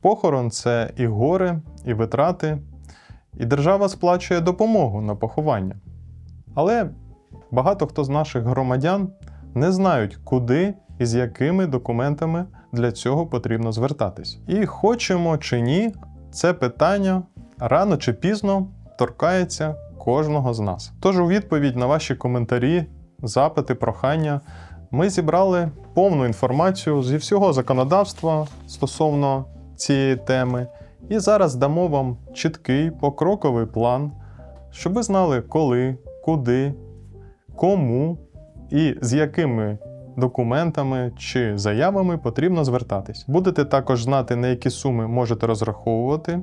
Похорон це і горе, і витрати, і держава сплачує допомогу на поховання. Але багато хто з наших громадян не знають, куди і з якими документами для цього потрібно звертатись. І хочемо чи ні, це питання рано чи пізно торкається кожного з нас. Тож у відповідь на ваші коментарі, запити, прохання ми зібрали повну інформацію зі всього законодавства стосовно цієї теми, і зараз дамо вам чіткий покроковий план, щоб ви знали, коли, куди, кому і з якими документами чи заявами потрібно звертатись. Будете також знати, на які суми можете розраховувати.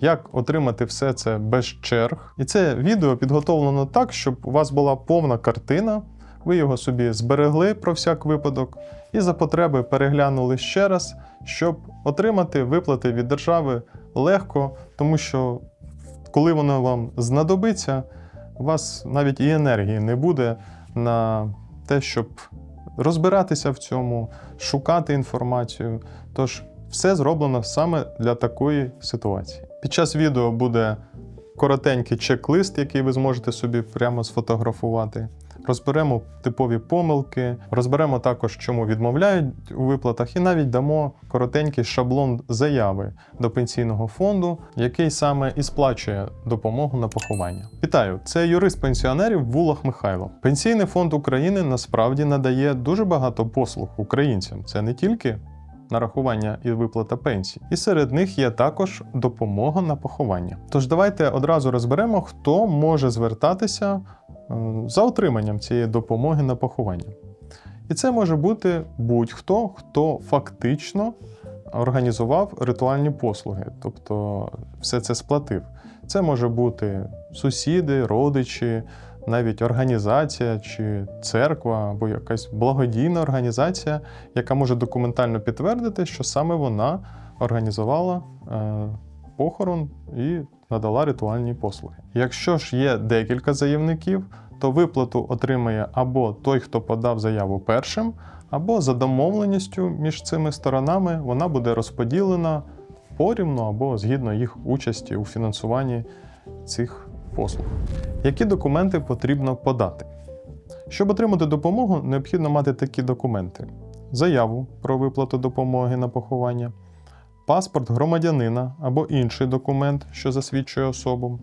Як отримати все це без черг. І це відео підготовлено так, щоб у вас була повна картина, ви його собі зберегли про всяк випадок, і за потреби переглянули ще раз, щоб отримати виплати від держави легко, тому що коли воно вам знадобиться, у вас навіть і енергії не буде на те, щоб розбиратися в цьому, шукати інформацію. Тож все зроблено саме для такої ситуації. Під час відео буде коротенький чек-лист, який ви зможете собі прямо сфотографувати. Розберемо типові помилки, розберемо також, чому відмовляють у виплатах, і навіть дамо коротенький шаблон заяви до пенсійного фонду, який саме і сплачує допомогу на поховання. Вітаю, це юрист пенсіонерів Вулах Михайло. Пенсійний фонд України насправді надає дуже багато послуг українцям. Це не тільки нарахування і виплата пенсій. І серед них є також допомога на поховання. Тож давайте одразу розберемо, хто може звертатися за отриманням цієї допомоги на поховання. І це може бути будь-хто, хто фактично організував ритуальні послуги, тобто все це сплатив. Це може бути сусіди, родичі, навіть організація чи церква або якась благодійна організація, яка може документально підтвердити, що саме вона організувала е, похорон і надала ритуальні послуги. Якщо ж є декілька заявників, то виплату отримає або той, хто подав заяву першим, або за домовленістю між цими сторонами вона буде розподілена порівну або згідно їх участі у фінансуванні цих послуг. Які документи потрібно подати? Щоб отримати допомогу, необхідно мати такі документи: заяву про виплату допомоги на поховання, паспорт громадянина або інший документ, що засвідчує особу,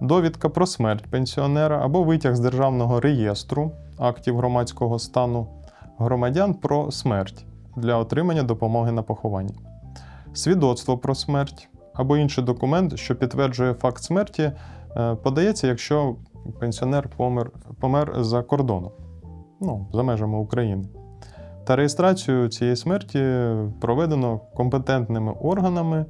довідка про смерть пенсіонера або витяг з державного реєстру актів громадського стану громадян про смерть для отримання допомоги на поховання, свідоцтво про смерть або інший документ, що підтверджує факт смерті, е, подається, якщо пенсіонер помер, помер за кордоном, ну, за межами України. Та реєстрацію цієї смерті проведено компетентними органами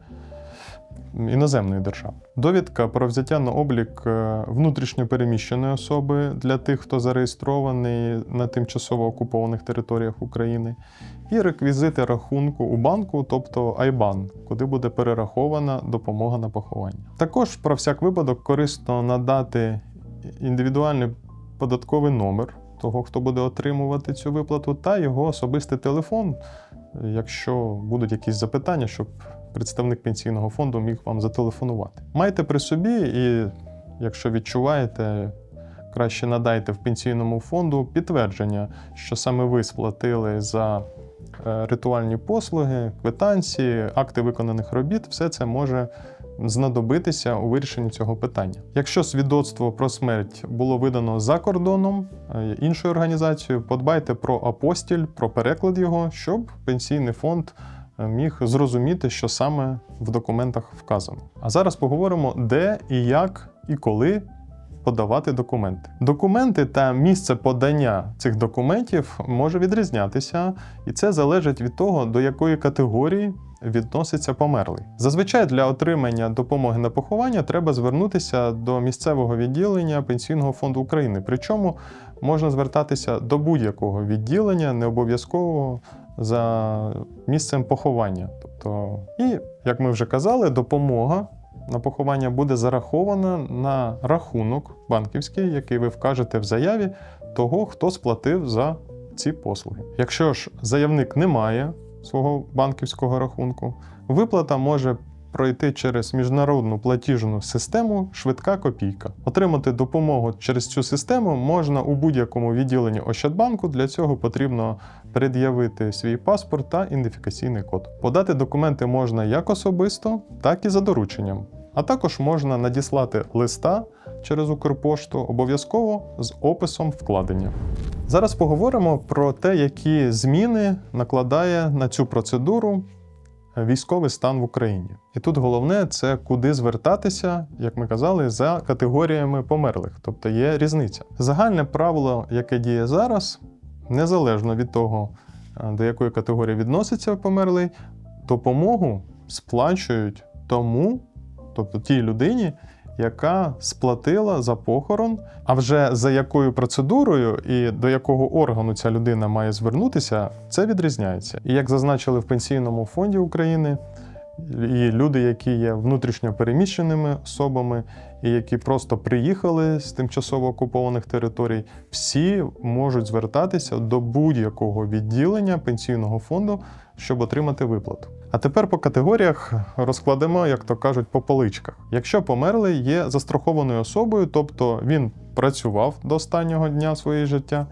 іноземної держави. Довідка про взяття на облік е, внутрішньо переміщеної особи для тих, хто зареєстрований на тимчасово окупованих територіях України, і реквізити рахунку у банку, тобто IBAN, куди буде перерахована допомога на поховання. Також про всяк випадок корисно надати індивідуальний податковий номер того, хто буде отримувати цю виплату, та його особистий телефон, якщо будуть якісь запитання, щоб представник пенсійного фонду міг вам зателефонувати. Майте при собі, і якщо відчуваєте, краще надайте в пенсійному фонду підтвердження, що саме ви сплатили за е, ритуальні послуги, квитанції, акти виконаних робіт, все це може знадобитися у вирішенні цього питання. Якщо свідоцтво про смерть було видано за кордоном е, іншою організацією, подбайте про апостіль, про переклад його, щоб пенсійний фонд е, міг зрозуміти, що саме в документах вказано. А зараз поговоримо, де і як і коли подавати документи. Документи та місце подання цих документів може відрізнятися, і це залежить від того, до якої категорії відноситься померлий. Зазвичай для отримання допомоги на поховання треба звернутися до місцевого відділення Пенсійного фонду України. Причому можна звертатися до будь-якого відділення, не обов'язково за місцем поховання. Тобто, і як ми вже казали, допомога на поховання буде зарахована на рахунок банківський, який ви вкажете в заяві того, хто сплатив за ці послуги. Якщо ж заявник не має свого банківського рахунку, виплата може пройти через міжнародну платіжну систему Швидка копійка. Отримати допомогу через цю систему можна у будь-якому відділенні Ощадбанку. Для цього потрібно пред'явити свій паспорт та ідентифікаційний код. Подати документи можна як особисто, так і за дорученням. А також можна надіслати листа через Укрпошту обов'язково з описом вкладення. Зараз поговоримо про те, які зміни накладає на цю процедуру військовий стан в Україні. І тут головне це куди звертатися, як ми казали, за категоріями померлих, тобто є різниця. Загальне правило, яке діє зараз, незалежно від того, до якої категорії відноситься померлий, допомогу сплачують тому, тобто тій людині, яка сплатила за похорон, а вже за якою процедурою і до якого органу ця людина має звернутися, це відрізняється. І як зазначили в Пенсійному фонді України, і люди, які є внутрішньо переміщеними особами, і які просто приїхали з тимчасово окупованих територій, всі можуть звертатися до будь-якого відділення пенсійного фонду, щоб отримати виплату. А тепер по категоріях розкладемо, як то кажуть, по поличках. Якщо померлий є застрахованою особою, тобто він працював до останнього дня своєї життя,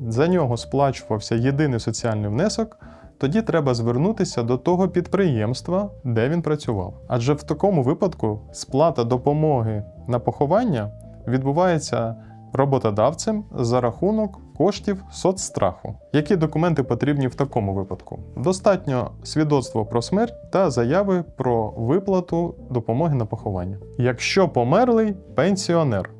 за нього сплачувався єдиний соціальний внесок. Тоді треба звернутися до того підприємства, де він працював. Адже в такому випадку сплата допомоги на поховання відбувається роботодавцем за рахунок коштів соцстраху. Які документи потрібні в такому випадку? Достатньо свідоцтво про смерть та заяви про виплату допомоги на поховання. Якщо померлий пенсіонер,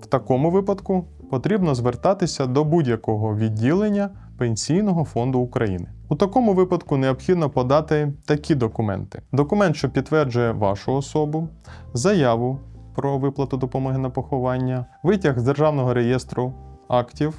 в такому випадку потрібно звертатися до будь-якого відділення Пенсійного фонду України. У такому випадку необхідно подати такі документи: документ, що підтверджує вашу особу, заяву про виплату допомоги на поховання, витяг з державного реєстру актів.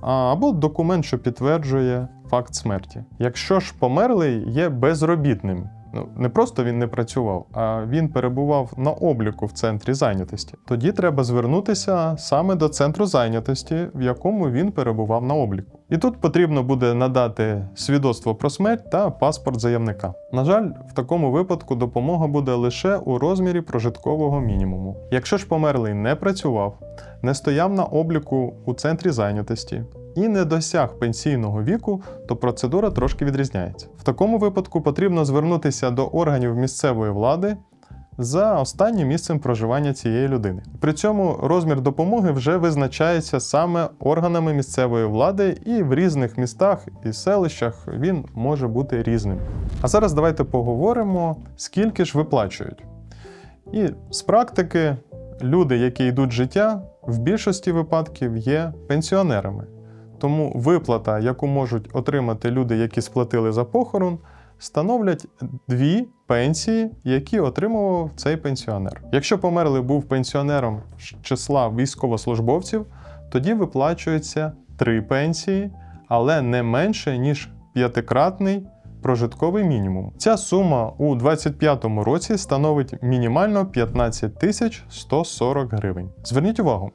Або документ, що підтверджує факт смерті. Якщо ж померлий є безробітним, ну не просто він не працював, а він перебував на обліку в центрі зайнятості, тоді треба звернутися саме до центру зайнятості, в якому він перебував на обліку. І тут потрібно буде надати свідоцтво про смерть та паспорт заявника. На жаль, в такому випадку допомога буде лише у розмірі прожиткового мінімуму. Якщо ж померлий не працював, не стояв на обліку у центрі зайнятості і не досяг пенсійного віку, то процедура трошки відрізняється. В такому випадку потрібно звернутися до органів місцевої влади за останнім місцем проживання цієї людини. При цьому розмір допомоги вже визначається саме органами місцевої влади, і в різних містах і селищах він може бути різним. А зараз давайте поговоримо, скільки ж виплачують. І з практики люди, які йдуть життя, в більшості випадків є пенсіонерами. Тому виплата, яку можуть отримати люди, які сплатили за похорон, становлять дві пенсії, які отримував цей пенсіонер. Якщо померлий був пенсіонером числа військовослужбовців, тоді виплачується три пенсії, але не менше ніж п'ятикратний прожитковий мінімум. Ця сума у 2025 році становить мінімально 15 тисяч 140 гривень. Зверніть увагу,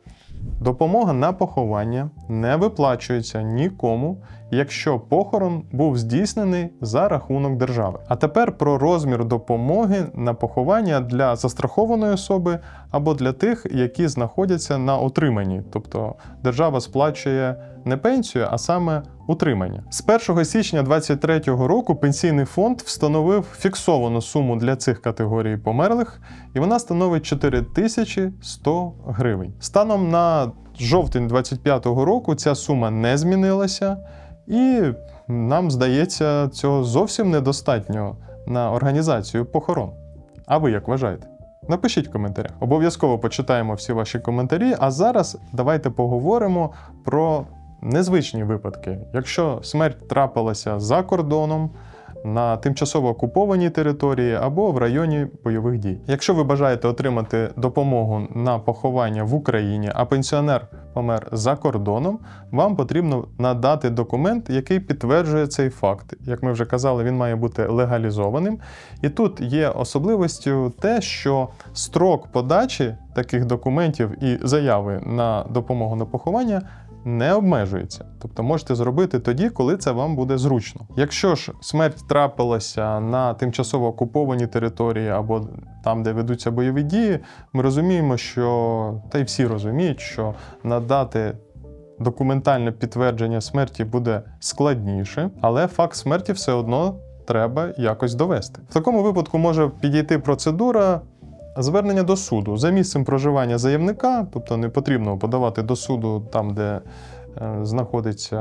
Допомога на поховання не виплачується нікому, якщо похорон був здійснений за рахунок держави. А тепер про розмір допомоги на поховання для застрахованої особи або для тих, які знаходяться на отриманні, тобто держава сплачує не пенсію, а саме утримання. З 1 січня 2023 року пенсійний фонд встановив фіксовану суму для цих категорій померлих, і вона становить 4100 гривень. Станом на жовтень 2025 року ця сума не змінилася, і нам здається, цього зовсім недостатньо на організацію похорон. А ви як вважаєте? Напишіть в коментарях. Обов'язково почитаємо всі ваші коментарі. А зараз давайте поговоримо про незвичні випадки. Якщо смерть трапилася за кордоном, на тимчасово окупованій території або в районі бойових дій. Якщо ви бажаєте отримати допомогу на поховання в Україні, а пенсіонер помер за кордоном, вам потрібно надати документ, який підтверджує цей факт. Як ми вже казали, він має бути легалізованим. І тут є особливістю те, що строк подачі таких документів і заяви на допомогу на поховання не обмежується. Тобто можете зробити тоді, коли це вам буде зручно. Якщо ж смерть трапилася на тимчасово окупованій території або там, де ведуться бойові дії, ми розуміємо, що та й всі розуміють, що надати документальне підтвердження смерті буде складніше, але факт смерті все одно треба якось довести. В такому випадку може підійти процедура. Звернення до суду за місцем проживання заявника, тобто не потрібно подавати до суду там, де е, знаходиться,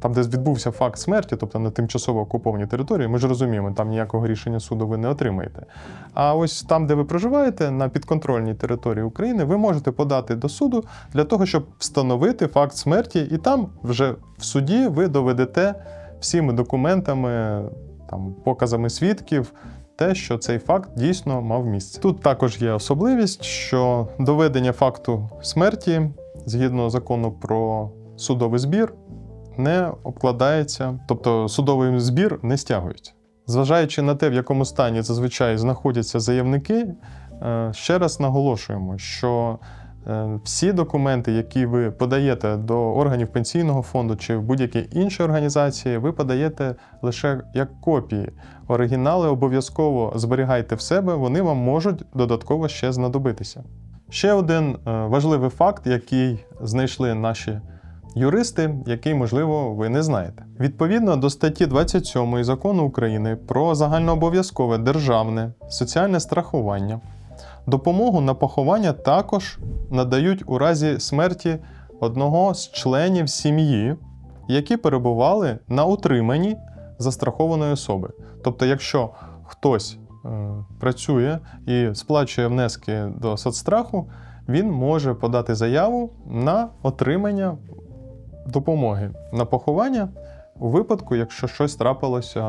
там, де відбувся факт смерті, тобто на тимчасово окупованій території. Ми ж розуміємо, там ніякого рішення суду ви не отримаєте. А ось там, де ви проживаєте, на підконтрольній території України, ви можете подати до суду для того, щоб встановити факт смерті, і там вже в суді ви доведете всіми документами, там, показами свідків те, що цей факт дійсно мав місце. Тут також є особливість, що доведення факту смерті згідно закону про судовий збір не обкладається, тобто судовий збір не стягується. Зважаючи на те, в якому стані зазвичай знаходяться заявники, е, ще раз наголошуємо, що всі документи, які ви подаєте до органів пенсійного фонду чи в будь-які інші організації, ви подаєте лише як копії. Оригінали обов'язково зберігайте в себе, вони вам можуть додатково ще знадобитися. Ще один е, важливий факт, який знайшли наші юристи, який, можливо, ви не знаєте. Відповідно до статті 27 закону України про загальнообов'язкове державне соціальне страхування, допомогу на поховання також надають у разі смерті одного з членів сім'ї, які перебували на утриманні застрахованої особи. Тобто, якщо хтось е, працює і сплачує внески до соцстраху, він може подати заяву на отримання допомоги на поховання у випадку, якщо щось трапилося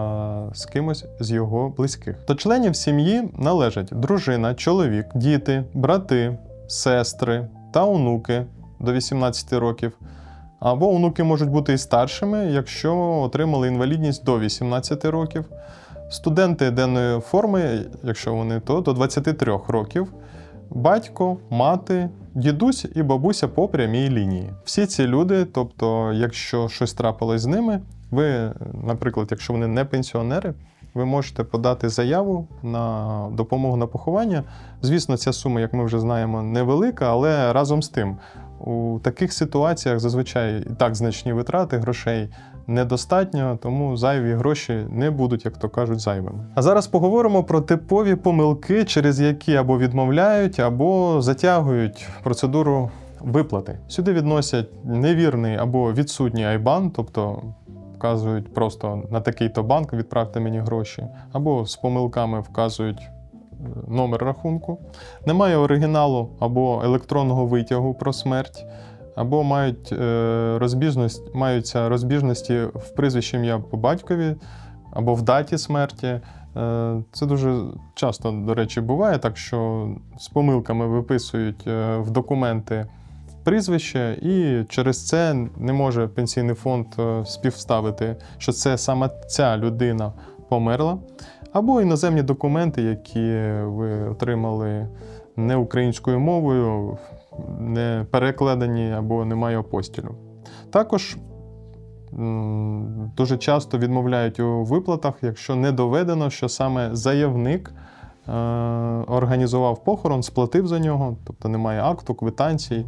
з кимось з його близьких. До членів сім'ї належать дружина, чоловік, діти, брати, сестри та онуки до 18 років. Або онуки можуть бути і старшими, якщо отримали інвалідність до 18 років. Студенти денної форми, якщо вони то до 23 років. Батько, мати, дідусь і бабуся по прямій лінії. Всі ці люди, тобто, якщо щось трапилось з ними, ви, наприклад, якщо вони не пенсіонери, ви можете подати заяву на допомогу на поховання. Звісно, ця сума, як ми вже знаємо, невелика, але разом з тим, у таких ситуаціях зазвичай і так значні витрати грошей недостатньо, тому зайві гроші не будуть, як то кажуть, зайвими. А зараз поговоримо про типові помилки, через які або відмовляють, або затягують процедуру виплати. Сюди відносять невірний або відсутній айбан, тобто вказують просто на такий-то банк, відправте мені гроші, або з помилками вказують е, номер рахунку. Немає оригіналу або електронного витягу про смерть, або мають е, розбіжність, маються розбіжності в прізвищі ім'я по батькові, або в даті смерті. Е, Це дуже часто, до речі, буває, так що з помилками виписують в документи прізвище, і через це не може пенсійний фонд е, співставити, що це саме ця людина померла. Або іноземні документи, які ви отримали не українською мовою, не перекладені або немає апостілю. Також дуже часто відмовляють у виплатах, якщо не доведено, що саме заявник е, організував похорон, сплатив за нього, тобто немає акту, квитанцій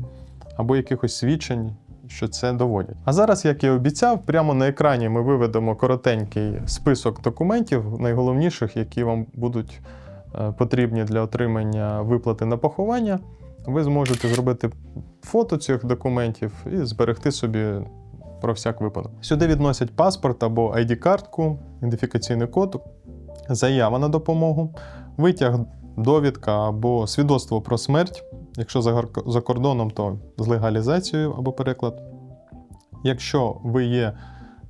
або якихось свідчень, що це доводять. А зараз, як і обіцяв, прямо на екрані ми виведемо коротенький список документів, найголовніших, які вам будуть е, потрібні для отримання виплати на поховання. Ви зможете зробити фото цих документів і зберегти собі про всяк випадок. Сюди відносять паспорт або ID-картку, ідентифікаційний код, заява на допомогу, витяг, довідка або свідоцтво про смерть. Якщо за кордоном, то з легалізацією або переклад. Якщо ви є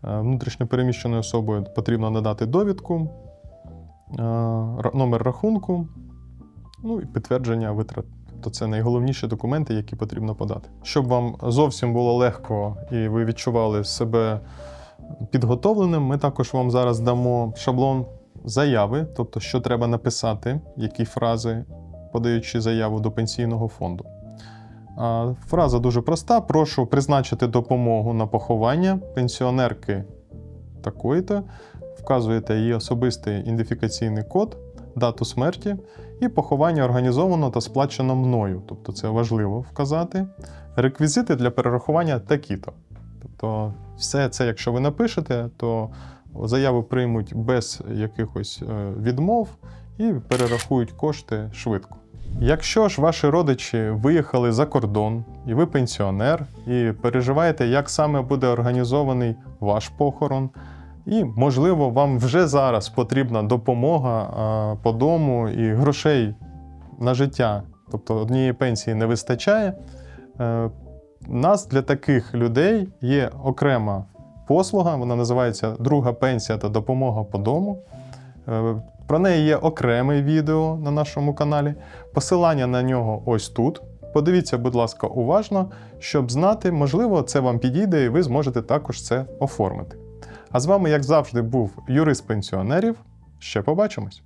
е, внутрішньо переміщеною особою, потрібно надати довідку, е, номер рахунку, ну і підтвердження витрат. Тобто це найголовніші документи, які потрібно подати. Щоб вам зовсім було легко і ви відчували себе підготовленим, ми також вам зараз дамо шаблон заяви, тобто, що треба написати, які фрази, подаючи заяву до пенсійного фонду. Фраза дуже проста: прошу призначити допомогу на поховання пенсіонерки такої-то. Вказуєте її особистий ідентифікаційний код, дату смерті і поховання організовано та сплачено мною. Тобто це важливо вказати. Реквізити для перерахування такі-то. Тобто, все це, якщо ви напишете, то заяву приймуть без якихось е, відмов і перерахують кошти швидко. Якщо ж ваші родичі виїхали за кордон, і ви пенсіонер, і переживаєте, як саме буде організований ваш похорон, і, можливо, вам вже зараз потрібна допомога по дому і грошей на життя, тобто однієї пенсії не вистачає. е, У нас для таких людей є окрема послуга, вона називається Друга пенсія та допомога по дому. Про неї є окреме відео на нашому каналі. Посилання на нього ось тут. Подивіться, будь ласка, уважно, щоб знати, можливо, це вам підійде, і ви зможете також це оформити. А з вами, як завжди, був юрист пенсіонерів. Ще побачимось!